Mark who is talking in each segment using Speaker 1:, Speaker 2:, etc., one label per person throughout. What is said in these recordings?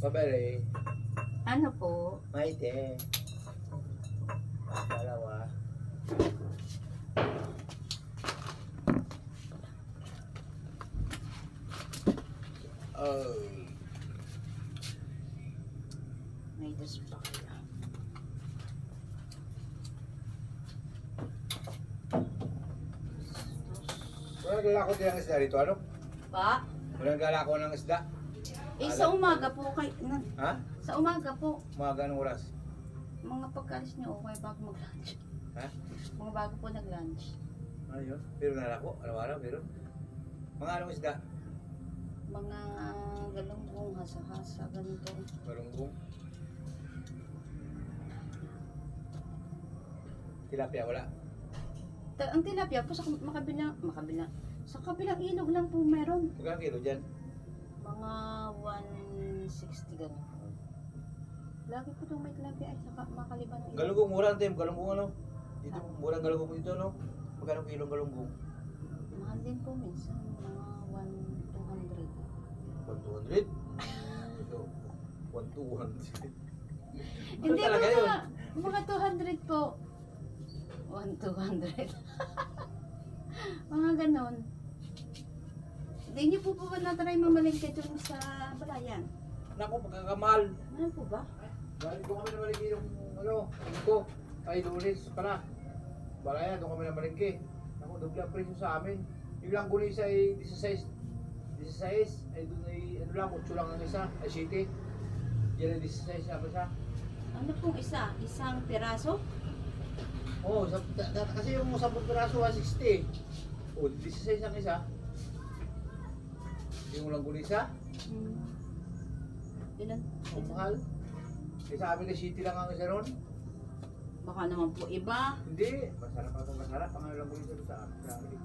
Speaker 1: Babere.
Speaker 2: Ano po?
Speaker 1: Maite. Dalawa. Oh.
Speaker 2: May display.
Speaker 1: Walang galako din ang isda rito, ano?
Speaker 2: Pa?
Speaker 1: Walang galako ng isda.
Speaker 2: Eh, sa umaga po, kay, na,
Speaker 1: Ha?
Speaker 2: sa umaga po,
Speaker 1: Mga ganong oras.
Speaker 2: mga pagkalis niyo, okay bago mag-lunch.
Speaker 1: Ha?
Speaker 2: Mga bago po nag-lunch.
Speaker 1: Ano yun? Pero nalako, araw-araw, pero. Mga anong isda?
Speaker 2: Mga galunggong, hasa-hasa, ganito.
Speaker 1: Malunggong. Tilapia, wala.
Speaker 2: Ta- ang tilapia po sa makabila, makabila. Sa kabilang ilog lang po meron.
Speaker 1: Magkano kilo dyan?
Speaker 2: Mga 160 ganun. Lagi po itong may tilapia ay saka makaliban.
Speaker 1: Galunggong, mura ang galunggong ano? Dito, murang galunggong dito, no? Magkano kilo ang galunggong?
Speaker 2: Mahal din po minsan, mga 1,
Speaker 1: 1,200? Ito, 1,200.
Speaker 2: Hindi po
Speaker 1: talaga yun?
Speaker 2: mga, mga 200 po. 1, 200. mga ganon. Hindi niyo po po ba natry mamalingke dun sa balayan?
Speaker 1: Naku, magkakamahal.
Speaker 2: Ano po ba?
Speaker 1: Galing doon kami namalingki yung, ano, ko. Ay, lunes pala. Balaya, doon kami namalingki. Naku, doble ang presyo sa amin. Yung lang gulis ay 16. 16, ay doon ay, ano lang, 8 lang ang isa, ay 7. Yan ay 16 ang isa.
Speaker 2: Ano pong isa? Isang piraso?
Speaker 1: Oo, oh, kasi yung 10 piraso ay 60. O, 16 ang isa. Yung lang gulisa,
Speaker 2: Hmm. Ilan?
Speaker 1: ang mahal. Eh, sa amin na city lang ang isa ron.
Speaker 2: Baka naman po iba.
Speaker 1: Hindi, masarap ako masarap. Ang lang gulisa sa amin. Sa amin?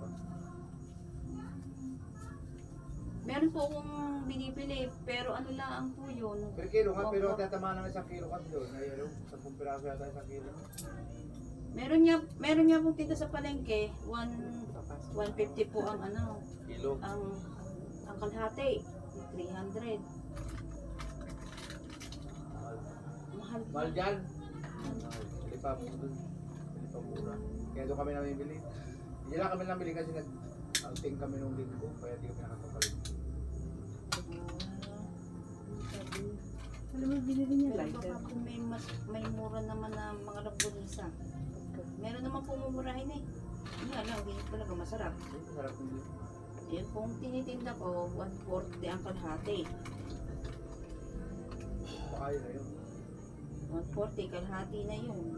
Speaker 2: Meron po akong binibili, pero ano lang po yun.
Speaker 1: Per kilo nga, pero
Speaker 2: Opo.
Speaker 1: tatamaan ng isang kilo ka doon. Ay, ano, 10 piraso yata isang kilo.
Speaker 2: Meron niya, meron niya pong tinda sa palengke, 1 150 po ang ano,
Speaker 1: Kilo.
Speaker 2: ang ang kalahati, 300.
Speaker 1: Mahal.
Speaker 2: Mahal po.
Speaker 1: Dyan. Hindi pa mo doon. Hindi pa mura. Kaya doon kami namimili. Hindi lang kami namili kasi nag outing kami nung linggo. Kaya di kami nakakapalit.
Speaker 3: Ano mo binili niya? Lighter.
Speaker 2: baka kung may mas may mura naman na mga lagunisa. Meron naman po mumurahin eh. Nga lang, hindi talaga masarap.
Speaker 1: Masarap hindi.
Speaker 2: Yun pong tinitinda ko, 140 ang kalahati.
Speaker 1: Yun na yun.
Speaker 2: 140 kalahati na yun.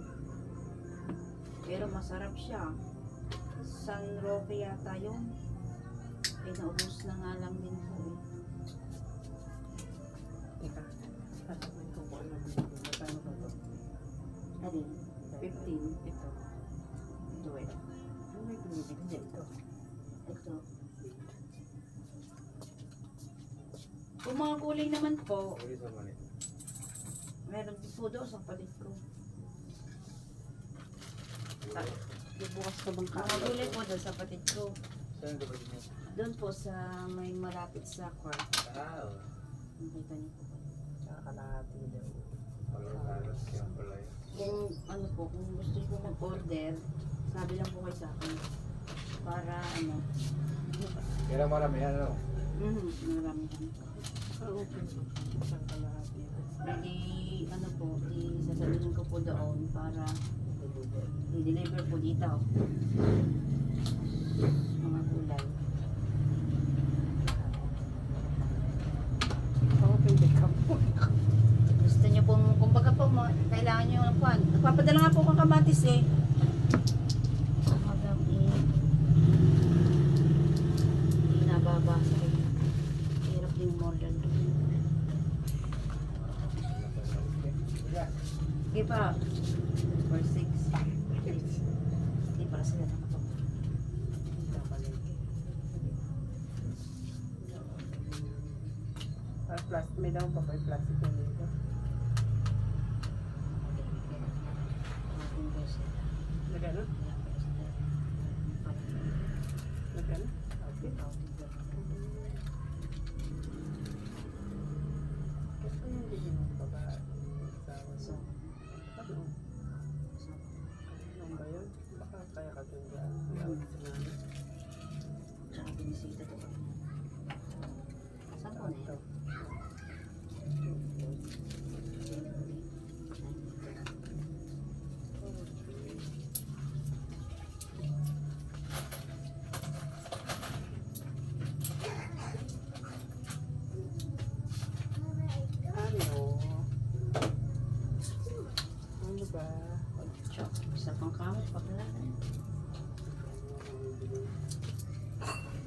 Speaker 2: Pero masarap siya. San Roque yata yun. Eh, naubos na nga lang din po eh.
Speaker 3: Teka. Tatakbuhin ko kung ano binili. Magkano ba ito?
Speaker 2: Alin? 15.
Speaker 3: Ito.
Speaker 2: Ito eh.
Speaker 3: Ano may binibili niya ito?
Speaker 2: Ito. Kung mga kulay naman po, meron din po doon sa palit ko.
Speaker 3: Yung bukas ka bang
Speaker 2: Mga
Speaker 3: kain?
Speaker 2: kulay po doon sa palit ko.
Speaker 1: Saan ka ba din
Speaker 2: Doon po sa may malapit sa court.
Speaker 1: Ah, oh.
Speaker 2: Nakita niyo po.
Speaker 3: Tsaka kalahati daw.
Speaker 2: Kung ano po, kung gusto po mag-order, sabi lang po kayo sa akin. Para ano,
Speaker 1: Kaya marami yan, ano?
Speaker 2: mhm, marami kami.
Speaker 3: Ah, okay. Isang kalahati.
Speaker 2: Hindi, ano po, isasabihin ko po doon para i-deliver po dito. Mga kulay.
Speaker 3: Ako pwede ka po.
Speaker 2: Gusto niyo pong, kumbaga po, kailangan niyo ng kwan. Nagpapadala nga po kang kamatis eh. For six. Hindi para sila nakapag.
Speaker 3: Palengke. Ah, plastic. May daw pa kayo plastic yung dito. Nagano?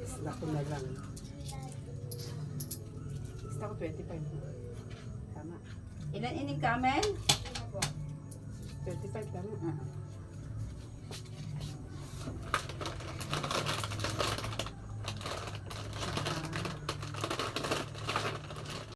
Speaker 3: Isla ko na lang. Isla ko 25. Tama.
Speaker 2: Ilan inig kamen?
Speaker 3: 25 tama.
Speaker 2: Ah,